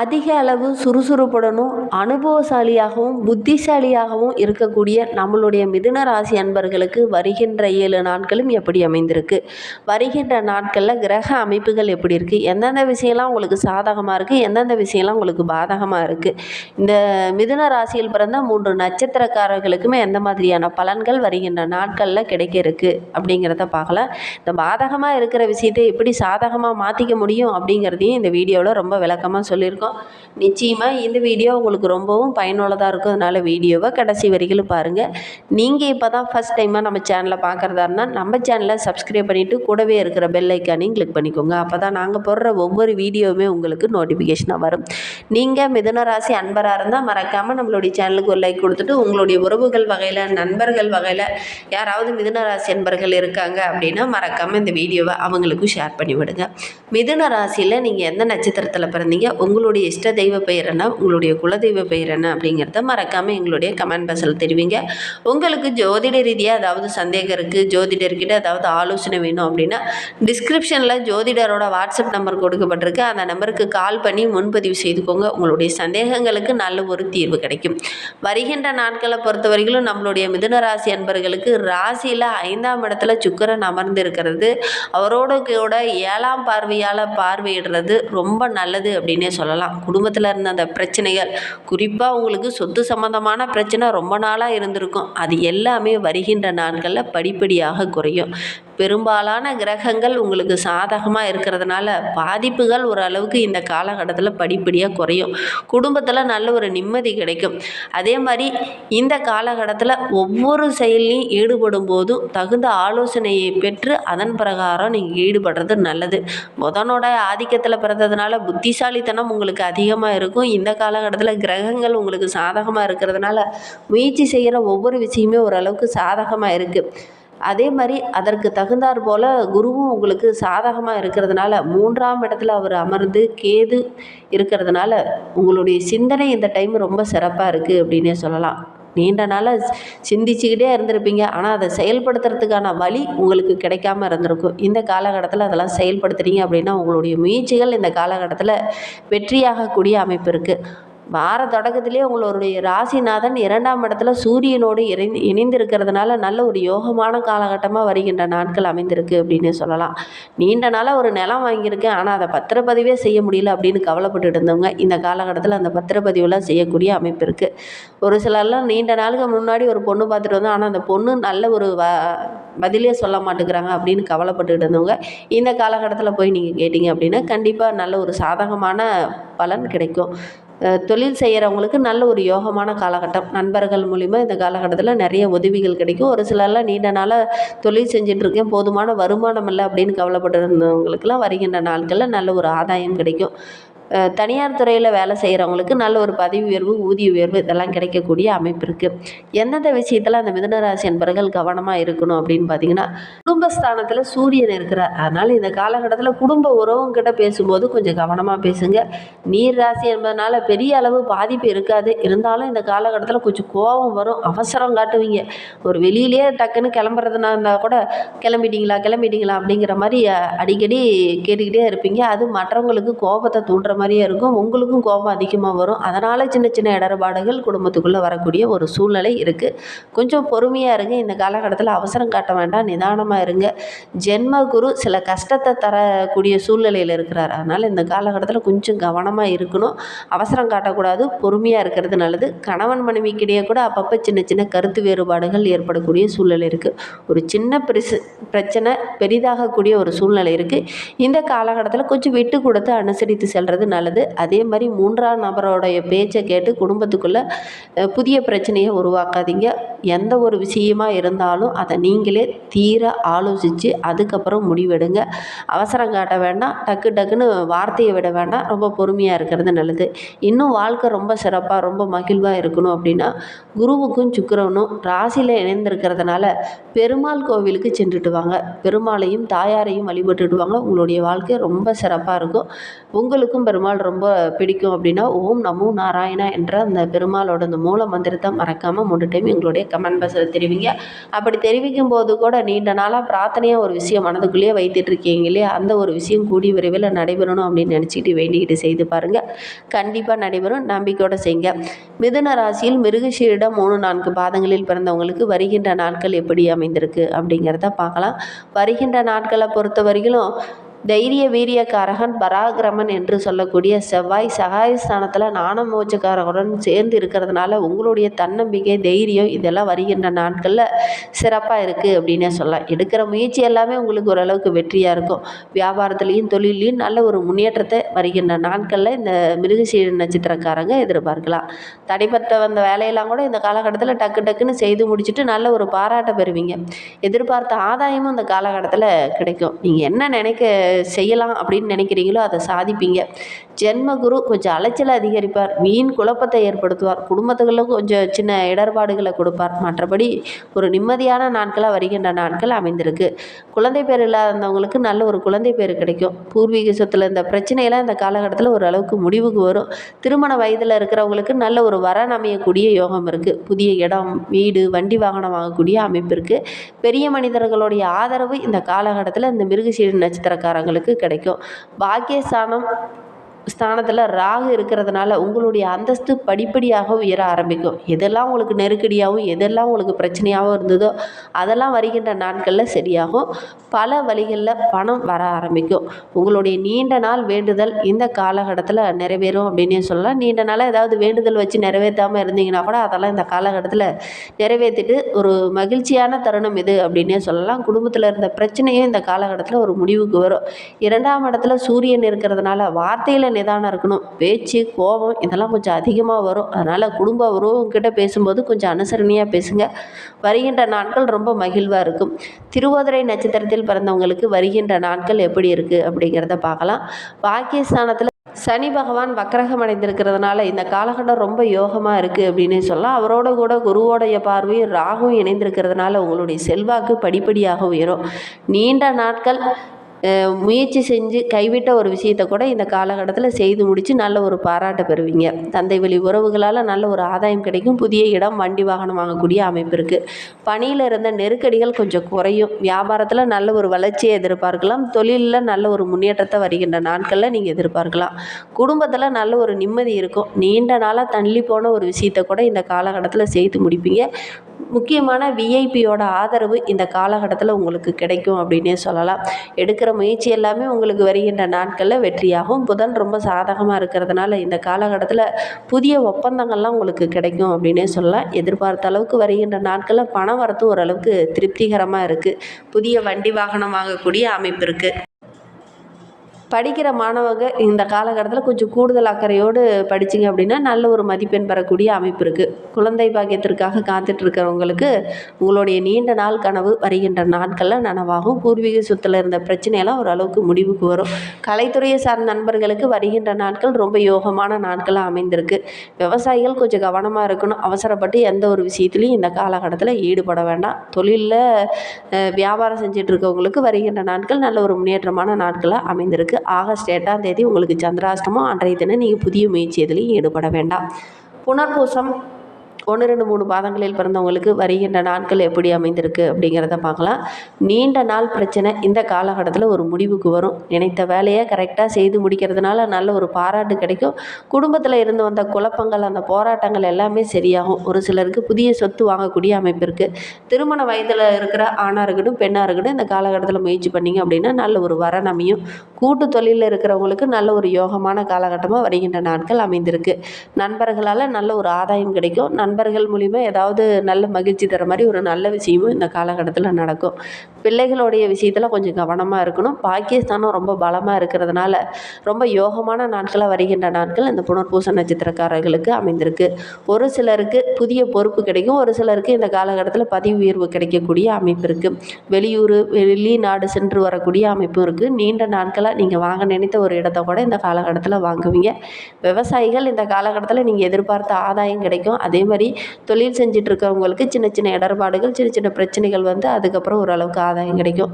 அதிக அளவு சுறுசுறுப்புடனும் அனுபவசாலியாகவும் புத்திசாலியாகவும் இருக்கக்கூடிய நம்மளுடைய மிதுன ராசி அன்பர்களுக்கு வருகின்ற ஏழு நாட்களும் எப்படி அமைந்திருக்கு? வருகின்ற நாட்களில் கிரக அமைப்புகள் எப்படி இருக்குது எந்தெந்த விஷயம்லாம் உங்களுக்கு சாதகமாக இருக்குது எந்தெந்த விஷயம்லாம் உங்களுக்கு பாதகமாக இருக்குது இந்த மிதுன ராசியில் பிறந்த மூன்று நட்சத்திரக்காரர்களுக்குமே எந்த மாதிரியான பலன்கள் வருகின்ற நாட்களில் கிடைக்க இருக்குது அப்படிங்கிறத பார்க்கலாம். இந்த பாதகமாக இருக்கிற விஷயத்தை எப்படி சாதகமாக மாற்றிக்க முடியும் அப்படிங்கிறதையும் இந்த வீடியோவில் ரொம்ப விளக்கமாக சொல்லியிருக்கோம். நிச்சயமாக இந்த வீடியோ உங்களுக்கு ரொம்பவும் பயனுள்ளதாக இருக்கும். அதனால் வீடியோவை கடைசி வரைக்கும் பாருங்கள் நீங்கள் இப்போ தான் ஃபஸ்ட் டைமாக நம்ம சேனலை பார்க்குறதா இருந்தால் நம்ம சேனலை சப்ஸ்கிரைப் பண்ணிவிட்டு கூடவே இருக்கிற பெல் ஐக்கானையும் கிளிக் பண்ணிக்கோங்க. அப்போ தான் நாங்கள் போடுற ஒவ்வொரு வீடியோவுமே உங்களுக்கு நோட்டிஃபிகேஷனாக வரும். நீங்கள் மிதுன ராசி அன்பராக இருந்தால் மறக்காமல் நம்மளுடைய சேனலுக்கு ஒரு லைக் கொடுத்துட்டு உங்களுடைய உறவுகள் வகையில் நண்பர்கள் வகையில் யாராவது மிதுனராசி அன்பர்கள் இருக்காங்க அப்படின்னா மறக்காமல் இந்த வீடியோவை அவங்களுக்கும் ஷேர் பண்ணிவிடுங்க. மிதுன ராசியில் நீங்கள் எந்த நட்சத்திரத்தில் பிறந்தீங்க உங்களுடைய உங்களுடைய இஷ்ட தெய்வ பெயர் என்ன? உங்களுடைய குலதெய்வ பெயர் என்ன? அப்படிங்கிறத மறக்காமல் எங்களுடைய கமெண்ட் பாக்ஸில் தெரிவிங்க. உங்களுக்கு ஜோதிட ரீதியாக அதாவது சந்தேகம் இருக்குது ஜோதிடர்கிட்ட அதாவது ஆலோசனை வேணும் அப்படின்னா டிஸ்கிரிப்ஷனில் ஜோதிடரோட வாட்ஸ்அப் நம்பர் கொடுக்கப்பட்டிருக்கு. அந்த நம்பருக்கு கால் பண்ணி முன்பதிவு செய்துக்கோங்க. உங்களுடைய சந்தேகங்களுக்கு நல்ல ஒரு தீர்வு கிடைக்கும். வருகின்ற நாட்களை பொறுத்த வரைக்கும் நம்மளுடைய மிதுன ராசி அன்பர்களுக்கு ராசியில் ஐந்தாம் இடத்துல சுக்கரன் அமர்ந்து இருக்கிறது. அவரோட கூட ஏழாம் பார்வையால் பார்வையிடுறது ரொம்ப நல்லது அப்படின்னே சொல்லலாம். குடும்பத்தில் இருந்த அந்த பிரச்சனைகள் குறிப்பாக உங்களுக்கு சொத்து சம்மந்தமான பிரச்சனை ரொம்ப நாளாக இருந்திருக்கும். அது எல்லாமே வருகின்ற நாட்களில் படிப்படியாக குறையும். பெரும்பாலான கிரகங்கள் உங்களுக்கு சாதகமாக இருக்கிறதுனால பாதிப்புகள் ஓரளவுக்கு இந்த காலகட்டத்தில் படிப்படியாக குறையும். குடும்பத்தில் நல்ல ஒரு நிம்மதி கிடைக்கும். அதே மாதிரி இந்த காலகட்டத்தில் ஒவ்வொரு செயலையும் ஈடுபடும் போதும் தகுந்த ஆலோசனையை பெற்று அதன் பிரகாரம் நீங்கள் ஈடுபடுறது நல்லது. புதனோட ஆதிக்கத்தில் பிறந்ததுனால புத்திசாலித்தனம் உங்களுக்கு அதிகமாக இருக்கும். இந்த காலகட்டத்தில் கிரகங்கள் உங்களுக்கு சாதகமாக இருக்கிறதுனால முயற்சி செய்கிற ஒவ்வொரு விஷயமே ஓரளவுக்கு சாதகமாக இருக்குது அதே மாதிரி அதற்கு தகுந்தாற் போல் குருவும் உங்களுக்கு சாதகமாக இருக்கிறதுனால மூன்றாம் இடத்துல அவர் அமர்ந்து கேது இருக்கிறதுனால உங்களுடைய சிந்தனை இந்த டைம் ரொம்ப சிறப்பாக இருக்குது அப்படின்னே சொல்லலாம். நீண்ட நாளாக சிந்திச்சுக்கிட்டே இருந்திருப்பீங்க. ஆனால் அதை செயல்படுத்துறதுக்கான வழி உங்களுக்கு கிடைக்காம இருந்திருக்கும். இந்த காலகட்டத்தில் அதெல்லாம் செயல்படுத்துகிறீங்க அப்படின்னா உங்களுடைய முயற்சிகள் இந்த காலகட்டத்தில் வெற்றியாகக்கூடிய அமைப்பு இருக்குது வார தொடக்கத்திலே உங்களுடைய ராசிநாதன் இரண்டாம் இடத்துல சூரியனோடு இணை இணைந்திருக்கிறதுனால நல்ல ஒரு யோகமான காலகட்டமாக வருகின்ற நாட்கள் அமைந்திருக்கு அப்படின்னு சொல்லலாம். நீண்ட நாளாக ஒரு நிலம் வாங்கியிருக்கேன். ஆனால் அதை பத்திரப்பதிவே செய்ய முடியல அப்படின்னு கவலைப்பட்டுட்டு இருந்தவங்க இந்த காலகட்டத்தில் அந்த பத்திரப்பதிவுலாம் செய்யக்கூடிய அமைப்பு இருக்குது ஒரு சிலர்லாம் நீண்ட நாளுக்கு முன்னாடி ஒரு பொண்ணு பார்த்துட்டு வந்தோம். ஆனால் அந்த பொண்ணு நல்ல ஒரு வ பதிலே சொல்ல மாட்டேங்கிறாங்க அப்படின்னு கவலைப்பட்டு இருந்தவங்க இந்த காலகட்டத்தில் போய் நீங்கள் கேட்டிங்க அப்படின்னா கண்டிப்பாக நல்ல ஒரு சாதகமான பலன் கிடைக்கும். தொழில் செய்கிறவங்களுக்கு நல்ல ஒரு யோகமான காலகட்டம். நண்பர்கள் மூலிமா இந்த காலகட்டத்தில் நிறைய உதவிகள் கிடைக்கும். ஒரு சிலர்லாம் நீண்ட நாளாக தொழில் செஞ்சிட்ருக்கேன். போதுமான வருமானம் இல்லை அப்படின்னு கவலைப்பட்டு இருந்தவங்களுக்கெல்லாம் வருகின்ற நாட்களில் நல்ல ஒரு ஆதாயம் கிடைக்கும். தனியார் துறையில் வேலை செய்கிறவங்களுக்கு நல்ல ஒரு பதவி உயர்வு ஊதிய உயர்வு இதெல்லாம் கிடைக்கக்கூடிய அமைப்பு இருக்குது எந்தெந்த விஷயத்தில் அந்த மிதனராசி என்பவர்கள் கவனமாக இருக்கணும் அப்படின்னு பார்த்தீங்கன்னா குடும்பஸ்தானத்தில் சூரியன் இருக்கிறார். அதனால் இந்த காலகட்டத்தில் குடும்ப உறவுங்கிட்ட பேசும்போது கொஞ்சம் கவனமாக பேசுங்க. நீர் ராசி என்பதனால பெரிய அளவு பாதிப்பு இருக்காது. இருந்தாலும் இந்த காலகட்டத்தில் கொஞ்சம் கோபம் வரும். அவசரம் காட்டுவீங்க. ஒரு வெளியிலேயே டக்குன்னு கிளம்புறதுனா இருந்தால் கூட கிளம்பிட்டீங்களா கிளம்பிட்டீங்களா? அப்படிங்கிற மாதிரி அடிக்கடி கேட்டுக்கிட்டே இருப்பீங்க. அது மற்றவங்களுக்கு கோபத்தை தூண்டுற மாதிரியே இருக்கும். உங்களுக்கும் கோபம் அதிகமாக வரும். அதனால் சின்ன சின்ன இடர்பாடுகள் குடும்பத்துக்குள்ளே வரக்கூடிய ஒரு சூழ்நிலை இருக்குது கொஞ்சம் பொறுமையாக இருங்க. இந்த காலகட்டத்தில் அவசரம் காட்ட வேண்டாம். நிதானமாக இருங்க. ஜென்ம குரு சில கஷ்டத்தை தரக்கூடிய சூழ்நிலையில் இருக்கிறார். அதனால் இந்த காலகட்டத்தில் கொஞ்சம் கவனமாக இருக்கணும். அவசரம் காட்டக்கூடாது. பொறுமையாக இருக்கிறது நல்லது. கணவன் மனைவிக்கிடையே கூட அப்பப்போ சின்ன சின்ன கருத்து வேறுபாடுகள் ஏற்படக்கூடிய சூழ்நிலை இருக்குது ஒரு சின்ன பெருசு பிரச்சனை பெரிதாகக்கூடிய ஒரு சூழ்நிலை இருக்குது இந்த காலகட்டத்தில் கொஞ்சம் விட்டு கொடுத்து அனுசரித்து செல்வது நல்லது. அதே மாதிரி மூன்றாம் நபரோடைய பேச்சை கேட்டு குடும்பத்துக்குள்ளே புதிய பிரச்சனையை உருவாக்காதீங்க. எந்த ஒரு விஷயமா இருந்தாலும் அதை நீங்களே தீர ஆலோசித்து அதுக்கப்புறம் முடிவெடுங்க. அவசரம் காட்ட வேண்டாம். டக்கு டக்குன்னு வார்த்தையை விட வேண்டாம். ரொம்ப பொறுமையாக இருக்கிறது நல்லது. இன்னும் வாழ்க்கை ரொம்ப சிறப்பாக ரொம்ப மகிழ்வாக இருக்கணும் அப்படின்னா குருவுக்கும் சுக்கிரனும் ராசியில் இணைந்திருக்கிறதுனால பெருமாள் கோவிலுக்கு சென்றுட்டு வாங்க. பெருமாளையும் தாயாரையும் வழிபட்டுட்டு வாங்க. உங்களுடைய வாழ்க்கை ரொம்ப சிறப்பாக இருக்கும். உங்களுக்கும் பெருமாள் ரொம்ப பிடிக்கும் அப்படின்னா ஓம் நமோ நாராயணா என்ற அந்த பெருமாளோட அந்த மூல மந்திரத்தை மறக்காமல் மூணு டைம் எங்களுடைய கமெண்ட் பாக்ஸில் தெரிவிங்க. அப்படி தெரிவிக்கும் போது கூட நீண்ட நாளாக பிரார்த்தனையாக ஒரு விஷயம் மனதுக்குள்ளேயே வைத்துட்டு இருக்கீங்க இல்லையா? அந்த ஒரு விஷயம் கூடிய விரைவில் நடைபெறணும் அப்படின்னு நினச்சிக்கிட்டு வேண்டிக்கிட்டு செய்து பாருங்கள் கண்டிப்பாக நடைபெறும். நம்பிக்கையோடு செய்யுங்க மிதுன ராசியில் மிருகஷீரிடம் மூணு நான்கு பாதங்களில் பிறந்தவங்களுக்கு வருகின்ற நாட்கள் எப்படி அமைந்திருக்கு அப்படிங்கிறத பார்க்கலாம். வருகின்ற நாட்களை பொறுத்த வரையிலும் தைரிய வீரியக்காரகன் பராக்கிரமன் என்று சொல்லக்கூடிய செவ்வாய் சகாயஸ்தானத்தில் நாணமோச்சக்காரகனுடன் சேர்ந்து இருக்கிறதுனால உங்களுடைய தன்னம்பிக்கை தைரியம் இதெல்லாம் வருகின்ற நாட்களில் சிறப்பாக இருக்குது அப்படின்னே சொல்லலாம். எடுக்கிற முயற்சி எல்லாமே உங்களுக்கு ஓரளவுக்கு வெற்றியாக இருக்கும். வியாபாரத்துலேயும் தொழிலையும் நல்ல ஒரு முன்னேற்றத்தை வருகின்ற நாட்களில் இந்த மிருகசீர நட்சத்திரக்காரங்க எதிர்பார்க்கலாம். தடைப்பட்ட வந்த வேலையெல்லாம் கூட இந்த காலகட்டத்தில் டக்கு டக்குன்னு செய்து முடிச்சுட்டு நல்ல ஒரு பாராட்டை பெறுவீங்க. எதிர்பார்த்த ஆதாயமும் இந்த காலகட்டத்தில் கிடைக்கும். நீங்கள் என்ன நினைக்க செய்யலாம் அப்படின்னு நினைக்கிறீங்களோ அதை சாதிப்பீங்க. ஜென்மகுரு கொஞ்சம் அலைச்சலை அதிகரிப்பார். வீண் குழப்பத்தை ஏற்படுத்துவார். குடும்பத்துக்குள்ள கொஞ்சம் சின்ன இடர்பாடுகளை கொடுப்பார். மற்றபடி ஒரு நிம்மதியான நாட்களாக வருகின்ற நாட்கள் அமைந்திருக்கு. குழந்தை பேர் இல்லாதவங்களுக்கு நல்ல ஒரு குழந்தை பேர் கிடைக்கும். பூர்வீக சொத்தில் இந்த பிரச்சனையெல்லாம் இந்த காலகட்டத்தில் ஓரளவுக்கு முடிவுக்கு வரும். திருமண வயதில் இருக்கிறவங்களுக்கு நல்ல ஒரு வரன் அமையக்கூடிய யோகம் இருக்குது புதிய இடம் வீடு வண்டி வாகனம் வாங்கக்கூடிய அமைப்பு இருக்குது பெரிய மனிதர்களுடைய ஆதரவு இந்த காலகட்டத்தில் இந்த மிருகசீடு நட்சத்திரக்காரங்களுக்கு கிடைக்கும். பாக்கியஸ்தானம் ஸ்தானத்தில் ராகு இருக்கிறதுனால உங்களுடைய அந்தஸ்து படிப்படியாக உயர ஆரம்பிக்கும். எதெல்லாம் உங்களுக்கு நெருக்கடியாகவும் எதெல்லாம் உங்களுக்கு பிரச்சனையாகவும் இருந்ததோ அதெல்லாம் வருகின்ற நாட்களில் சரியாகும். பல வழிகளில் பணம் வர ஆரம்பிக்கும். உங்களுடைய நீண்ட நாள் வேண்டுதல் இந்த காலகட்டத்தில் நிறைவேறும் அப்படின்னே சொல்லலாம். நீண்ட நாளாக ஏதாவது வேண்டுதல் வச்சு நிறைவேற்றாமல் இருந்தீங்கன்னா கூட அதெல்லாம் இந்த காலகட்டத்தில் நிறைவேற்றிட்டு ஒரு மகிழ்ச்சியான தருணம் இது அப்படின்னே சொல்லலாம். குடும்பத்தில் இருந்த பிரச்சனையும் இந்த காலகட்டத்தில் ஒரு முடிவுக்கு வரும். இரண்டாம் இடத்துல சூரியன் இருக்கிறதுனால வார்த்தையில் நிதானம் இருக்கணும். பேச்சு கோபம் இதெல்லாம் கொஞ்சம் அதிகமாக வரும். அதனால் குடும்ப உறவுங்கிட்ட பேசும்போது கொஞ்சம் அனுசரணையாக பேசுங்க. வருகின்ற நாட்கள் ரொம்ப மகிழ்வாக இருக்கும். திருவோதரை நட்சத்திரத்தில் பிறந்தவங்களுக்கு வருகின்ற நாட்கள் எப்படி இருக்குது அப்படிங்கிறத பார்க்கலாம். பாகிஸ்தானத்தில் சனி பகவான் வக்கரகம் அடைந்திருக்கிறதுனால இந்த காலகட்டம் ரொம்ப யோகமாக இருக்குது அப்படின்னே சொல்லலாம். அவரோட கூட குருவோடைய பார்வையும் ராகும் இணைந்திருக்கிறதுனால உங்களுடைய செல்வாக்கு படிப்படியாக உயரும். நீண்ட நாட்கள் முயற்சி செஞ்சு கைவிட்ட ஒரு விஷயத்தை கூட இந்த காலகட்டத்தில் செய்து முடித்து நல்ல ஒரு பாராட்டை பெறுவீங்க. தந்தை வழி உறவுகளால் நல்ல ஒரு ஆதாயம் கிடைக்கும். புதிய இடம் வண்டி வாகனம் வாங்கக்கூடிய அமைப்பு இருக்குது பணியில் இருந்த நெருக்கடிகள் கொஞ்சம் குறையும். வியாபாரத்தில் நல்ல ஒரு வளர்ச்சியை எதிர்பார்க்கலாம். தொழிலில் நல்ல ஒரு முன்னேற்றத்தை வருகின்ற நாட்களில் நீங்கள் எதிர்பார்க்கலாம். குடும்பத்தில் நல்ல ஒரு நிம்மதி இருக்கும். நீண்ட நாளாக தள்ளி போன ஒரு விஷயத்தை கூட இந்த காலகட்டத்தில் செய்து முடிப்பீங்க. முக்கியமான விஐபியோட ஆதரவு இந்த காலகட்டத்தில் உங்களுக்கு கிடைக்கும் அப்படின்னே சொல்லலாம். எடுக்கிற முயற்சி எல்லாமே உங்களுக்கு வருகின்ற நாட்களில் வெற்றியாகும். புதன் ரொம்ப சாதகமாக இருக்கிறதுனால இந்த காலகட்டத்தில் புதிய ஒப்பந்தங்கள்லாம் உங்களுக்கு கிடைக்கும் அப்படின்னே சொல்லலாம். எதிர்பார்த்த அளவுக்கு வருகின்ற நாட்களில் பணம் வரத்து ஓரளவுக்கு திருப்திகரமாக இருக்குது புதிய வண்டி வாகனம் வாங்கக்கூடிய அமைப்பு இருக்குது படிக்கிற மாணவங்க இந்த காலகட்டத்தில் கொஞ்சம் கூடுதல் அக்கறையோடு படிச்சிங்க அப்படின்னா நல்ல ஒரு மதிப்பெண் பெறக்கூடிய அமைப்பு இருக்குது குழந்தை பாக்கியத்திற்காக காத்துட்ருக்கிறவங்களுக்கு உங்களுடைய நீண்ட நாள் கனவு வருகின்ற நாட்களில் நனவாகும். பூர்வீக சொத்தில் இருந்த பிரச்சனையெல்லாம் ஓரளவுக்கு முடிவுக்கு வரும். கலைத்துறையை சார்ந்த நண்பர்களுக்கு வருகின்ற நாட்கள் ரொம்ப யோகமான நாட்களாக அமைந்திருக்கு. விவசாயிகள் கொஞ்சம் கவனமாக இருக்கணும். அவசரப்பட்டு எந்த ஒரு விஷயத்துலையும் இந்த காலகட்டத்தில் ஈடுபட வேண்டாம். தொழிலில் வியாபாரம் செஞ்சிட்ருக்கவங்களுக்கு வருகின்ற நாட்கள் நல்ல ஒரு முன்னேற்றமான நாட்களாக அமைந்திருக்கு. ஆகஸ்ட் எட்டாம் தேதி உங்களுக்கு சந்திராஷ்டமம். அன்றைய தினம் நீங்கள் புதிய முயற்சி எதுலையும் ஈடுபட வேண்டாம். புனர்பூசம் ஒன்று ரெண்டு மூணு பாதங்களில் பிறந்தவங்களுக்கு வருகின்ற நாட்கள் எப்படி அமைந்திருக்கு அப்படிங்கிறத பார்க்கலாம். நீண்ட நாள் பிரச்சனை. இந்த காலகட்டத்தில் ஒரு முடிவுக்கு வரும். நினைத்த வேலையை கரெக்டாக செய்து முடிக்கிறதுனால நல்ல ஒரு பாராட்டு கிடைக்கும். குடும்பத்தில் இருந்து வந்த குழப்பங்கள் அந்த போராட்டங்கள் எல்லாமே சரியாகும். ஒரு சிலருக்கு புதிய சொத்து வாங்கக்கூடிய அமைப்பு இருக்குது திருமண வயதில் இருக்கிற ஆணாக இருக்கட்டும் பெண்ணாக இருக்கட்டும் இந்த காலகட்டத்தில் முயற்சி பண்ணிங்க அப்படின்னா நல்ல ஒரு வரன் அமையும். கூட்டு தொழிலில் இருக்கிறவங்களுக்கு நல்ல ஒரு யோகமான காலகட்டமாக வருகின்ற நாட்கள் அமைந்திருக்கு. நண்பர்களால் நல்ல ஒரு ஆதாயம் கிடைக்கும். நண்பர்கள் மூலிமா ஏதாவது நல்ல மகிழ்ச்சி தர மாதிரி ஒரு நல்ல விஷயமும் இந்த காலகட்டத்தில் நடக்கும். பிள்ளைகளுடைய விஷயத்தில் கொஞ்சம் கவனமாக இருக்கணும். பாக்கியஸ்தானம் ரொம்ப பலமாக இருக்கிறதுனால ரொம்ப யோகமான நாட்களாக வருகின்ற நாட்கள் இந்த புனர்பூச நட்சத்திரக்காரர்களுக்கு அமைந்திருக்கு. ஒரு சிலருக்கு புதிய பொறுப்பு கிடைக்கும். ஒரு சிலருக்கு இந்த காலகட்டத்தில் பதிவு உயர்வு கிடைக்கக்கூடிய அமைப்பு இருக்குது வெளியூர் வெளிநாடு சென்று வரக்கூடிய அமைப்பும் இருக்குது நீண்ட நாட்களாக நீங்கள் வாங்க நினைத்த ஒரு இடத்த கூட இந்த காலகட்டத்தில் வாங்குவீங்க. விவசாயிகள் இந்த காலகட்டத்தில் நீங்கள் எதிர்பார்த்த ஆதாயம் கிடைக்கும். அதே மாதிரி சரி தொழில் செஞ்சுட்டு இருக்கவங்களுக்கு சின்ன சின்ன இடர்பாடுகள் சின்ன சின்ன பிரச்சனைகள் வந்து அதுக்கப்புறம் ஓரளவுக்கு ஆதாயம் கிடைக்கும்.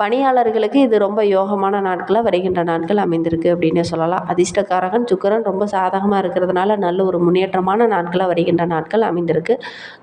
பணியாளர்களுக்கு இது ரொம்ப யோகமான நாட்களாக வருகின்ற நாட்கள் அமைந்திருக்கு அப்படின்னே சொல்லலாம். அதிர்ஷ்டக்காரகன் சுக்கரன் ரொம்ப சாதகமாக இருக்கிறதுனால நல்ல ஒரு முன்னேற்றமான நாட்களாக வருகின்ற நாட்கள் அமைந்திருக்கு.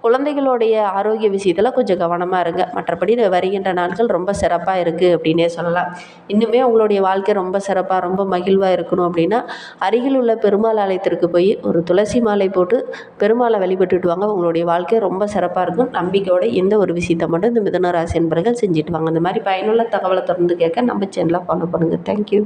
குழந்தைகளுடைய ஆரோக்கிய விஷயத்தில் கொஞ்சம் கவனமாக இருங்க. மற்றபடி வருகின்ற நாட்கள் ரொம்ப சிறப்பாக இருக்குது அப்படின்னே சொல்லலாம். இன்னுமே உங்களுடைய வாழ்க்கை ரொம்ப சிறப்பாக ரொம்ப மகிழ்வாக இருக்கணும் அப்படின்னா அருகில் உள்ள பெருமாள் ஆலயத்திற்கு போய் ஒரு துளசி மாலை போட்டு பெருமாளை வழிபட்டுட்டு வாங்க உங்களுடைய வாழ்க்கை ரொம்ப சிறப்பாக இருக்கும். நம்பிக்கையோட எந்த ஒரு விஷயத்தை மட்டும் இந்த மிதன ராசி என்பர்கள் செஞ்சுட்டு வாங்க. இந்த மாதிரி பயனுள்ள தகவலை தொடர்ந்து கேட்க நம்ம சேனலாக ஃபாலோ பண்ணுங்கள் தேங்க்யூ